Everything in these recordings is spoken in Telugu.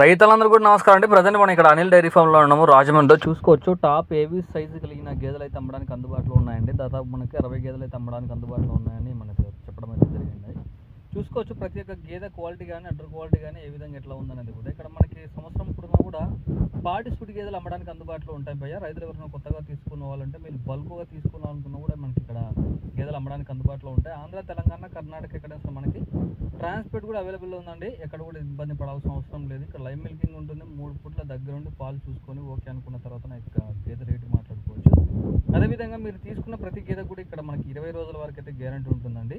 రైతులందరూ కూడా నమస్కారం అండి. ప్రజెంట్ మనం ఇక్కడ అనిల్ డైరీ ఫామ్లో ఉన్నాము. రాజమండ్రిలో చూసుకోవచ్చు. టాప్ ఏవి సైజు కలిగిన గేదెలు అయితే అమ్మడానికి అందుబాటులో ఉన్నాయండి. దాదాపు మనకి అరవై గేదెలు అయితే అమ్మడానికి అందుబాటులో ఉన్నాయని మనకి చెప్పడం అయితే జరిగింది. చూసుకోవచ్చు ప్రతి ఒక్క గేదె క్వాలిటీ కానీ అడ్డర్ క్వాలిటీ కానీ ఏ విధంగా ఎట్లా ఉందనేది కూడా. ఇక్కడ మనకి పాడి సుడి గేదెలు అమ్మడానికి అందుబాటులో ఉంటాయి భయ్య. రైతులు ఎవరైనా కొత్తగా తీసుకున్న వాళ్ళంటే మీరు బల్క్గా తీసుకున్నాలనుకున్నా కూడా మనకి ఇక్కడ గేదెలు అమ్మడానికి అందుబాటులో ఉంటాయి. ఆంధ్ర తెలంగాణ కర్ణాటక ఎక్కడ మనకి ట్రాన్స్పోర్ట్ కూడా అవైలబుల్ ఉందండి. ఎక్కడ కూడా ఇబ్బంది పడాల్సిన అవసరం లేదు. ఇక్కడ లైవ్ మిల్కింగ్ ఉంటుంది. మూడు పుట్ల దగ్గర ఉండి పాలు చూసుకొని ఓకే అనుకున్న తర్వాత ఇక గేదె రేటు మాట్లాడుకోవచ్చు. అదేవిధంగా మీరు తీసుకున్న ప్రతి గేదె కూడా ఇక్కడ మనకి ఇరవై రోజుల వరకు అయితే గ్యారంటీ ఉంటుందండి.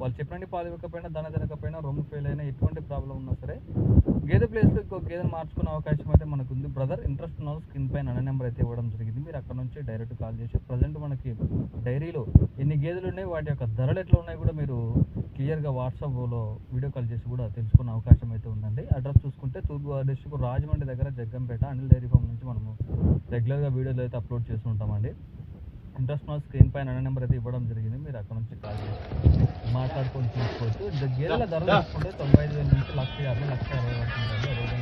వాళ్ళు చెప్పినట్టు పాలు ఇవ్వకపోయినా దన తినకపోయినా రొమ్ము ఫెయిల్ అయినా ఎటువంటి ప్రాబ్లం ఉన్నా సరే గేదె ప్లేస్లో ఇంకో గేదెను మార్చుకునే అవకాశం అయితే మనకు ఉంది బ్రదర్ ఇంట్రెస్ట్ ఉన్న స్క్రీన్ పైన అనే నెంబర్ అయితే ఇవ్వడం జరిగింది. మీరు అక్కడ నుంచి డైరెక్ట్ కాల్ చేసి ప్రజెంట్ మనకి డైరీలో ఎన్ని గేదెలు ఉన్నాయి వాటి యొక్క ధరలు ఎట్లా ఉన్నాయి కూడా మీరు క్లియర్గా వాట్సాప్లో వీడియో కాల్ చేసి కూడా తెలుసుకునే అవకాశం అయితే ఉందండి. అడ్రస్ చూసుకుంటే తూర్పుగోదావరి డిస్ట్రిక్ట్ రాజమండ్రి దగ్గర జగ్గంపేట అనిల్ డైరీ ఫామ్ నుంచి మనము రెగ్యులర్గా వీడియోలు అయితే అప్లోడ్ చేస్తుంటామండి ఇంట్రెస్ట్ ఉన్న స్క్రీన్ పైన అనే నెంబర్ అయితే ఇవ్వడం జరిగింది. మీరు అక్కడ నుంచి కాల్ చేసి మాట్లాడుకొని తీసుకోవచ్చు ఇది గేదెల ధర చూసుకుంటే తొంభై ఐదు వేల నుంచి లక్ష యాభై లక్ష అరవై వరకు ఉంటుంది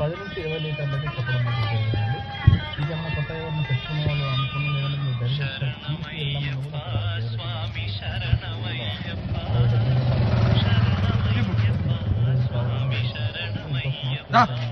పది నుంచి ఇరవై లీటర్ల చెప్పడం జరుగుతుంది ఇది ఏమైనా కొత్త ఎవరైనా పెట్టుకునే వాళ్ళు అనుకున్న లేదంటే మీరు దర్శనం తీసుకెళ్ళాము